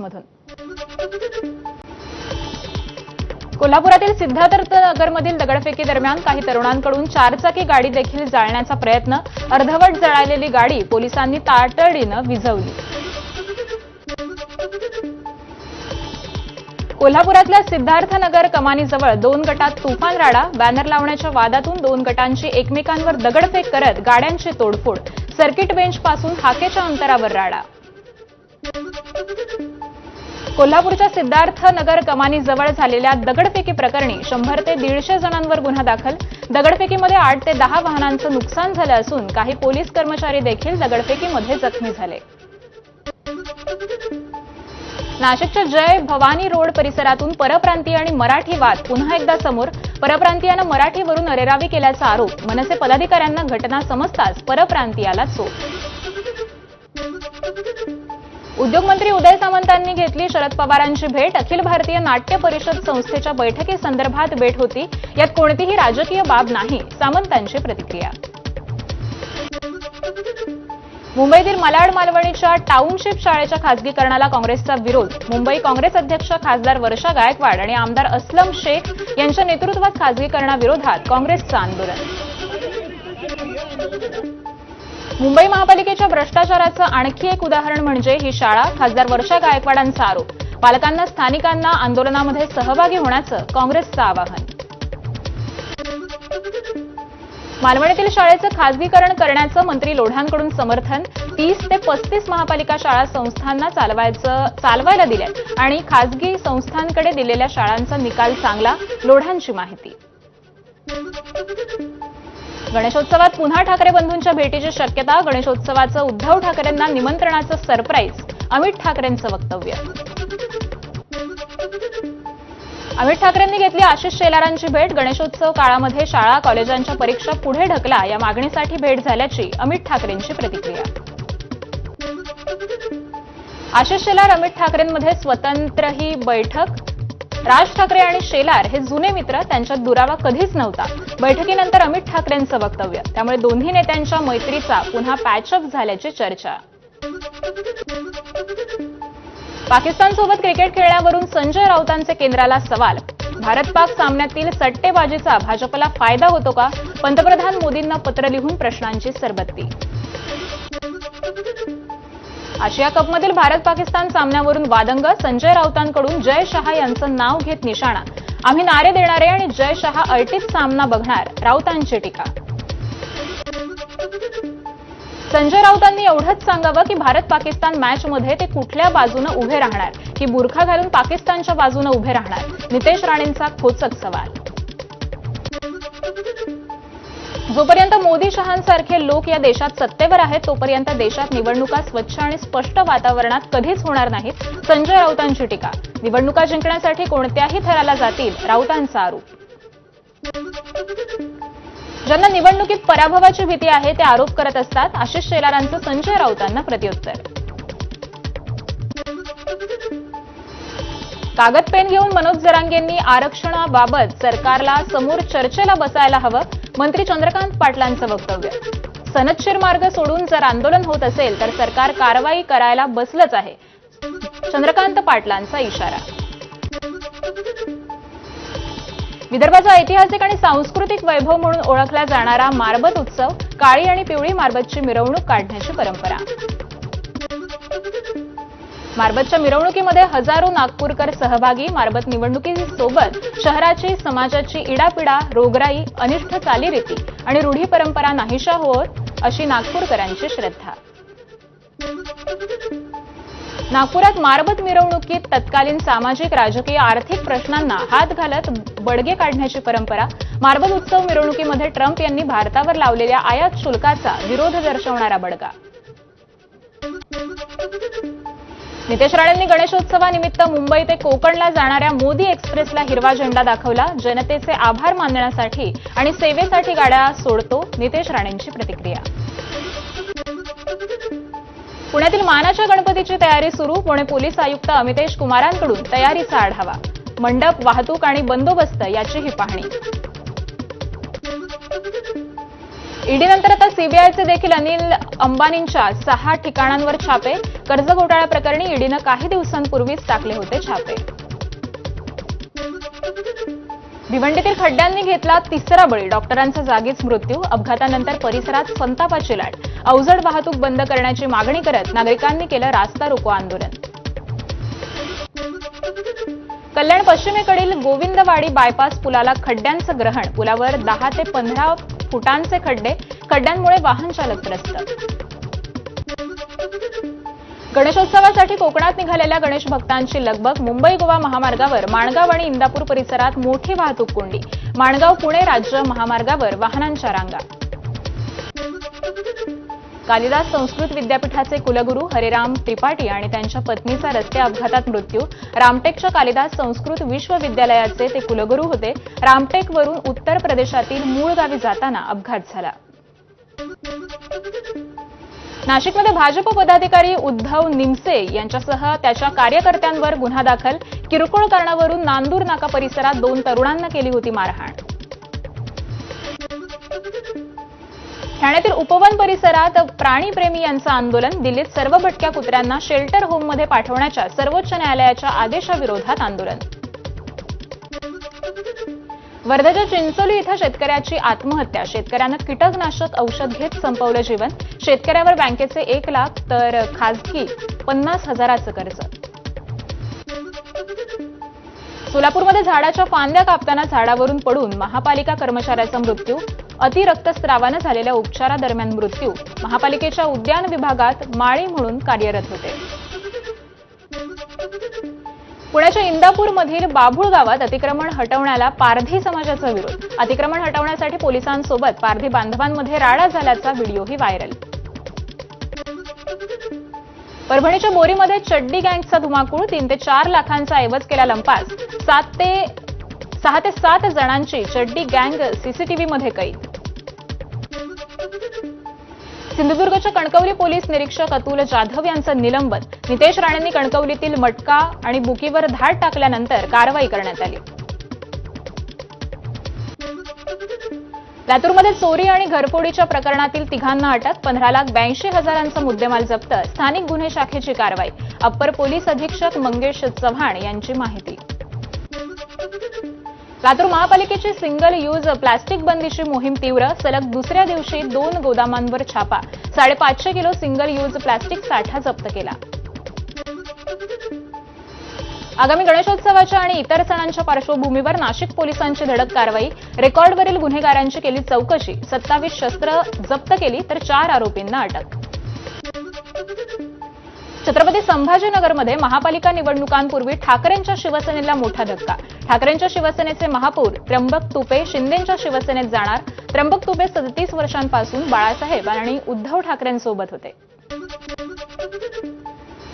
मधून. कोल्हापुरातील सिद्धार्थ नगरमधील दगडफेकी दरम्यान काही तरुणांकडून चारचाकी गाडी देखील जाळण्याचा प्रयत्न अर्धवट जळालेली गाडी पोलिसांनी तातडीनं विझवली. कोल्हापुरातल्या सिद्धार्थनगर कमानीजवळ दोन गटात तुफान राडा बॅनर लावण्याच्या वादातून दोन गटांची एकमेकांवर दगडफेक करत गाड्यांची तोडफोड सर्किट बेंचपासून हाकेच्या अंतरावर राडा. कोल्हापूरच्या सिद्धार्थ नगर कमानीजवळ झालेल्या दगडफेकी प्रकरणी शंभर ते दीडशे जणांवर गुन्हा दाखल. दगडफेकीमध्ये आठ ते दहा वाहनांचं नुकसान झालं असून काही पोलीस कर्मचारी देखील दगडफेकीमध्ये जखमी झाले. नाशिकच्या जय भवानी रोड परिसरातून परप्रांतीय आणि मराठी वाद पुन्हा एकदा समोर. परप्रांतीयानं मराठीवरून अरेरावी केल्याचा आरोप मनसे पदाधिकाऱ्यांना घटना समजताच परप्रांतीयाला चोप उद्योगमंत्री उदय सामंतांनी घेतली शरद पवारांची भेट. अखिल भारतीय नाट्य परिषद संस्थेच्या बैठकीसंदर्भात भेट होती. यात कोणतीही राजकीय बाब नाही सामंतांची प्रतिक्रिया. मुंबईतील मलाड मालवणीच्या टाउनशिप शाळेच्या खासगीकरणाला काँग्रेसचा विरोध. मुंबई काँग्रेस अध्यक्ष खासदार वर्षा गायकवाड आणि आमदार असलम शेख यांच्या नेतृत्वात खासगीकरणाविरोधात काँग्रेसचं आंदोलन. मुंबई महापालिकेच्या भ्रष्टाचाराचं आणखी एक उदाहरण म्हणजे ही शाळा खासदार वर्षा गायकवाडांचा आरोप. पालकांना स्थानिकांना आंदोलनामध्ये सहभागी होण्याचं काँग्रेसचं आवाहन. मालवणीतील शाळेचं खासगीकरण करण्याचं मंत्री लोढांकडून समर्थन. तीस ते पस्तीस महापालिका शाळा संस्थांना चालवायचं चालवायला दिल्या आणि खासगी संस्थांकडे दिलेल्या शाळांचा निकाल चांगला लोढांची माहिती. गणेशोत्सवात पुन्हा ठाकरे बंधूंच्या भेटीची शक्यता गणेशोत्सवाचं उद्धव ठाकरेंना निमंत्रणाचं सरप्राईज अमित ठाकरेंचं वक्तव्य. अमित ठाकरेंनी घेतली आशिष शेलारांची भेट. गणेशोत्सव काळामध्ये शाळा कॉलेजांच्या परीक्षा पुढे ढकला. या मागणीसाठी भेट झाल्याची अमित ठाकरेंची प्रतिक्रिया. आशिष शेलार अमित ठाकरेंमध्ये स्वतंत्र ही बैठक राज ठाकरे आणि शेलार हे जुने मित्र त्यांच्यात दुरावा कधीच नव्हता. बैठकीनंतर अमित ठाकरेंचं वक्तव्य. त्यामुळे दोन्ही नेत्यांच्या मैत्रीचा पुन्हा पॅचअप झाल्याची चर्चा. पाकिस्तानसोबत क्रिकेट खेळण्यावरून संजय राऊतांचे केंद्राला सवाल. भारत पाक सामन्यातील सट्टेबाजीचा भाजपला फायदा होतो का? पंतप्रधान मोदींना पत्र लिहून प्रश्नांची सरबत्ती. आशिया कपमधील भारत पाकिस्तान सामन्यावरून वादंग संजय राऊतांकडून जय शहा यांचं नाव घेत निशाणा. आम्ही नारे देणारे आणि जय शहा अटीत सामना बघणार राऊतांची टीका. संजय राऊतांनी एवढंच सांगावं की भारत पाकिस्तान मॅचमध्ये ते कुठल्या बाजूनं उभे राहणार? की बुरखा घालून पाकिस्तानच्या बाजूनं उभे राहणार? नितेश राणेंचा खोचक सवाल. जोपर्यंत मोदी शहांसारखे लोक या देशात सत्तेवर आहेत तोपर्यंत देशात निवडणुका स्वच्छ आणि स्पष्ट वातावरणात कधीच होणार नाहीत. संजय राऊतांची टीका. निवडणुका जिंकण्यासाठी कोणत्याही थराला जातील राऊतांचा आरोप. ज्यांना निवडणुकीत पराभवाची भीती आहे ते आरोप करत असतात. आशिष शेलारांचं संजय राऊतांना प्रत्युत्तर. कागद पेन घेऊन मनोज जरांगेंनी आरक्षणाबाबत सरकारला समोर चर्चेला बसायला हवं. मंत्री चंद्रकांत पाटलांचं वक्तव्य. सनदशीर मार्ग सोडून जर आंदोलन होत असेल तर सरकार कारवाई करायला बसलंच आहे. चंद्रकांत पाटलांचा इशारा. विदर्भाचा ऐतिहासिक आणि सांस्कृतिक वैभव म्हणून ओळखला जाणारा मारबत उत्सव काळी आणि पिवळी मारबतची मिरवणूक काढण्याची परंपरा. मारबतच्या मिरवणुकीमध्ये हजारो नागपूरकर सहभागी मारबत निवडणुकीसोबत शहराची समाजाची इडापिडा रोगराई अनिष्ट चालीरीती आणि रूढी परंपरा नाहीशा होत अशी नागपूरकरांची श्रद्धा. नागपुरात मारबत मिरवणुकीत तत्कालीन सामाजिक राजकीय आर्थिक प्रश्नांना हात घालत बडगे काढण्याची परंपरा मारबत उत्सव मिरवणुकीमध्ये ट्रम्प यांनी भारतावर लावलेल्या आयात शुल्काचा विरोध दर्शवणारा बडगा. नितेश राणेंनी गणेशोत्सवानिमित्त मुंबई ते कोकणला जाणाऱ्या मोदी एक्सप्रेसला हिरवा झेंडा दाखवला. जनतेचे आभार मानण्यासाठी आणि सेवेसाठी गाड्या सोडतो नितेश राणेंची प्रतिक्रिया. पुण्यातील मानाच्या गणपतीची तयारी सुरू. पुणे पोलीस आयुक्त अमितेश कुमारांकडून तयारीचा आढावा. मंडप वाहतूक आणि बंदोबस्त याचीही पाहणी. ईडीनंतर आता सीबीआयचे देखील अनिल अंबानींच्या सहा ठिकाणांवर छापे. कर्ज घोटाळा प्रकरणी ईडीनं काही दिवसांपूर्वीच टाकले होते छापे. भिवंडीतील खड्ड्यांनी घेतला तिसरा बळी. डॉक्टरांचा जागीच मृत्यू. अपघातानंतर परिसरात संतापाची लाट. अवजड वाहतूक बंद करण्याची मागणी करत नागरिकांनी केलं रास्ता रोको आंदोलन. कल्याण पश्चिमेकडील गोविंदवाडी बायपास पुलाला खड्ड्यांचं ग्रहण. पुलावर दहा ते पंधरा फुटांचे खड्डे खड्ड्यांमुळे वाहन चालक त्रस्त गणेशोत्सवासाठी कोकणात निघालेल्या गणेश भक्तांची लगबग मुंबई गोवा महामार्गावर माणगाव आणि इंदापूर परिसरात मोठी वाहतूक कोंडी. माणगाव पुणे राज्य महामार्गावर वाहनांच्या रांगा. कालिदास संस्कृत विद्यापीठाचे कुलगुरू हरिराम त्रिपाठी आणि त्यांच्या पत्नीचा रस्ते अपघातात मृत्यू. रामटेकच्या कालिदास संस्कृत विश्वविद्यालयाचे ते कुलगुरू होते. रामटेकवरून उत्तर प्रदेशातील मूळ गावी जाताना अपघात झाला. नाशिकमध्ये भाजप पदाधिकारी उद्धव निमसे यांच्यासह त्याच्या कार्यकर्त्यांवर गुन्हा दाखल. किरकोळ कारणावरून नांदूर नाका परिसरात दोन तरुणांना केली होती मारहाण. ठाण्यातील उपवन परिसरात प्राणीप्रेमी यांचं आंदोलन दिल्लीत सर्व भटक्या कुत्र्यांना शेल्टर होममध्ये पाठवण्याच्या सर्वोच्च न्यायालयाच्या आदेशाविरोधात आंदोलन. वर्ध्याच्या चिंचोली इथं शेतकऱ्याची आत्महत्या. शेतकऱ्यानं कीटकनाशक औषध घेत संपवलं जीवन. शेतकऱ्यावर बँकेचे एक लाख तर खासगी पन्नास हजाराचं कर्ज. सोलापूरमध्ये झाडाच्या फांद्या कापताना झाडावरून पडून महापालिका कर्मचाऱ्याचा मृत्यू. अतिरक्तस्रावानं झालेल्या उपचारादरम्यान मृत्यू. महापालिकेच्या उद्यान विभागात माळी म्हणून कार्यरत होते. पुण्याच्या इंदापूरमधील बाभूळ गावात अतिक्रमण हटवण्याला पारधी समाजाचा विरोध. अतिक्रमण हटवण्यासाठी पोलिसांसोबत पारधी बांधवांमध्ये राडा झाल्याचा व्हिडिओही व्हायरल. परभणीच्या बोरीमध्ये चड्डी गँगचा धुमाकूळ तीन ते चार लाखांचा ऐवज केला लंपास. सात ते सहा ते सात जणांची चड्डी गँग सीसीटीव्हीमध्ये कैद. सिंधुदुर्गच्या कणकवली पोलीस निरीक्षक अतुल जाधव यांचं निलंबन. नितेश राणेंनी कणकवलीतील मटका आणि बुकीवर धाड टाकल्यानंतर कारवाई करण्यात आली. लातूरमध्ये चोरी आणि घरफोडीच्या प्रकरणातील तिघांना अटक पंधरा लाख ब्याऐंशी हजारांचा मुद्देमाल जप्त स्थानिक गुन्हे शाखेची कारवाई. अप्पर पोलीस अधीक्षक मंगेश चव्हाण यांची माहिती. लातूर महापालिकेची सिंगल यूज प्लास्टिक बंदीची मोहीम तीव्र. सलग दुसऱ्या दिवशी दोन गोदामांवर छापा. साडेपाचशे किलो सिंगल यूज प्लास्टिक साठा जप्त केला. आगामी गणेशोत्सवाच्या आणि इतर सणांच्या पार्श्वभूमीवर नाशिक पोलिसांची धडक कारवाई. रेकॉर्डवरील गुन्हेगारांची केली चौकशी. सत्तावीस शस्त्र जप्त केली तर चार आरोपींना अटक. छत्रपती संभाजीनगरमध्ये महापालिका निवडणुकांपूर्वी ठाकरेंच्या शिवसेनेला मोठा धक्का. ठाकरेंच्या शिवसेनेचे महापौर त्र्यंबक तुपे शिंदेंच्या शिवसेनेत जाणार. त्र्यंबक तुपे सदतीस वर्षांपासून बाळासाहेब आणि उद्धव ठाकरेंसोबत होते.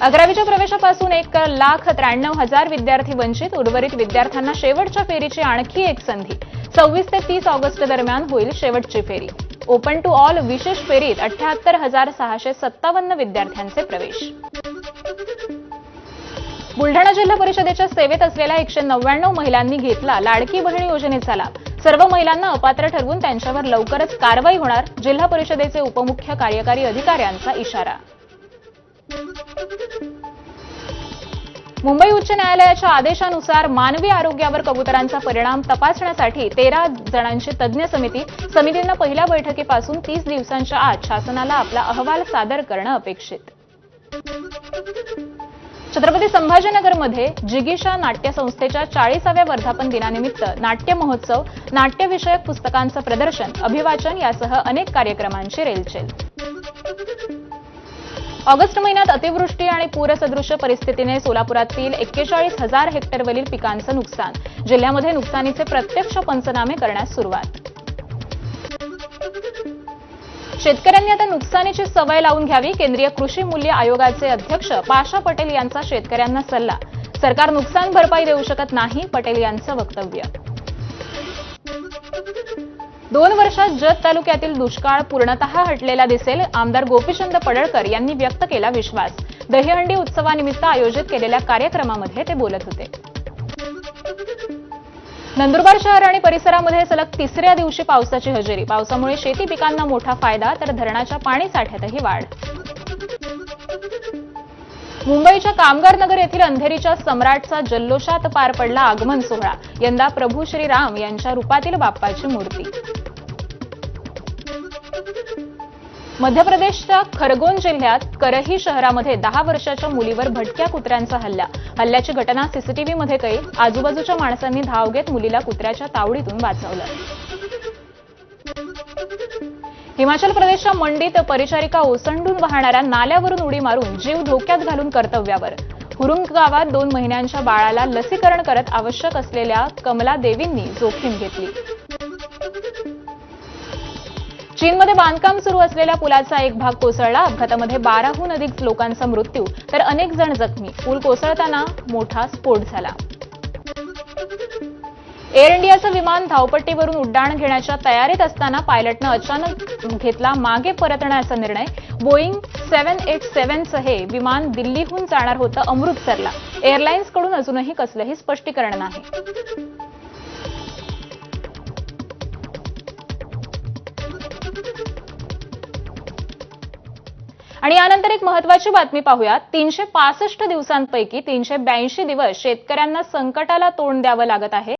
अकरावीच्या प्रवेशापासून एक लाख त्र्याण्णव हजार विद्यार्थी वंचित. उर्वरित विद्यार्थ्यांना शेवटच्या फेरीची आणखी एक संधी. सव्वीस ते तीस ऑगस्ट दरम्यान होईल शेवटची फेरी. ओपन टू ऑल विशेष फेरीत अठ्याहत्तर हजार सहाशे सत्तावन्न विद्यार्थ्यांचे प्रवेश. बुलढाणा जिल्हा परिषदेच्या सेवेत असलेल्या एकशे नव्याण्णव महिलांनी घेतला लाडकी बहीण योजनेचा लाभ. सर्व महिलांना अपात्र ठरवून त्यांच्यावर लवकरच कारवाई होणार जिल्हा परिषदेचे उपमुख्य कार्यकारी अधिकाऱ्यांचा इशारा. मुंबई उच्च न्यायालयाच्या आदेशानुसार मानवी आरोग्यावर कबुतरांचा परिणाम तपासण्यासाठी तेरा जणांची तज्ज्ञ समिती समितींना पहिल्या बैठकीपासून तीस दिवसांच्या आत शासनाला आपला अहवाल सादर करणं अपेक्षित. छत्रपती संभाजीनगरमध्ये जिगीषा नाट्य संस्थेच्या चाळीसाव्या वर्धापन दिनानिमित्त नाट्य महोत्सव नाट्यविषयक पुस्तकांचं प्रदर्शन अभिवाचन यासह अनेक कार्यक्रमांची रेलचेल. ऑगस्ट महिन्यात अतिवृष्टी आणि पूरसदृश्य परिस्थितीने सोलापुरातील एक्केचाळीस हजार हेक्टरवरील पिकांचं नुकसान. जिल्ह्यामध्ये नुकसानीचे प्रत्यक्ष पंचनामे करण्यास सुरुवात. शेतकऱ्यांनी आता नुकसानीची सवय लावून घ्यावी केंद्रीय कृषी मूल्य आयोगाचे अध्यक्ष पाशा पटेल यांचा शेतकऱ्यांना सल्ला. सरकार नुकसान भरपाई देऊ शकत नाही पटेल यांचं वक्तव्य. दोन वर्षात जत तालुक्यातील दुष्काळ पूर्णतः हटलेला दिसेल आमदार गोपीचंद पडळकर यांनी व्यक्त केला विश्वास. दहीहंडी उत्सवानिमित्त आयोजित केलेल्या कार्यक्रमामध्ये ते बोलत होते. नंदुरबार शहर आणि परिसरामध्ये सलग तिसऱ्या दिवशी पावसाची हजेरी. पावसामुळे शेती पिकांना मोठा फायदा तर धरणाच्या पाणी साठ्यातही वाढ. मुंबईच्या कामगार नगर येथील अंधेरीच्या सम्राटचा जल्लोषात पार पडला आगमन सोहळा. यंदा प्रभू श्रीराम यांच्या रूपातील बाप्पाची मूर्ती. मध्य प्रदेशच्या खरगोन जिल्ह्यात करही शहरामध्ये दहा वर्षाच्या मुलीवर भटक्या कुत्र्यांचा हल्ला. हल्ल्याची घटना सीसीटीव्हीमध्ये कैद. आजूबाजूच्या माणसांनी धाव घेत मुलीला कुत्र्याच्या तावडीतून वाचवलं. हिमाचल प्रदेशच्या मंडीत परिचारिका ओसंडून वाहणाऱ्या नाल्यावरून उडी मारून जीव धोक्यात घालून कर्तव्यावर. हुरुंग गावात दोन महिन्यांच्या बाळाला लसीकरण करत आवश्यक असलेल्या कमला देवींनी जोखीम घेतली. चीनमध्ये बांधकाम सुरू असलेल्या पुलाचा एक भाग कोसळला. अपघातामध्ये बाराहून अधिक लोकांचा मृत्यू तर अनेक जण जखमी. पूल कोसळताना मोठा स्फोट झाला. एअर इंडियाचं विमान धावपट्टीवरून उड्डाण घेण्याच्या तयारीत असताना पायलटनं अचानक घेतला मागे परतण्याचा निर्णय. बोईंग सेव्हन एट सेव्हनचं हे विमान दिल्लीहून जाणार होतं. अमृतसरला. एअरलाइन्सकडून अजूनही कसलंही स्पष्टीकरण नाही. आणि यानंतर एक महत्वाची बातमी पाहूया तीनशे पासष्ट दिवसांपैकी तीनशे ब्याऐंशी दिवस शेतकऱ्यांना संकटाला तोंड द्यावं लागत आहे.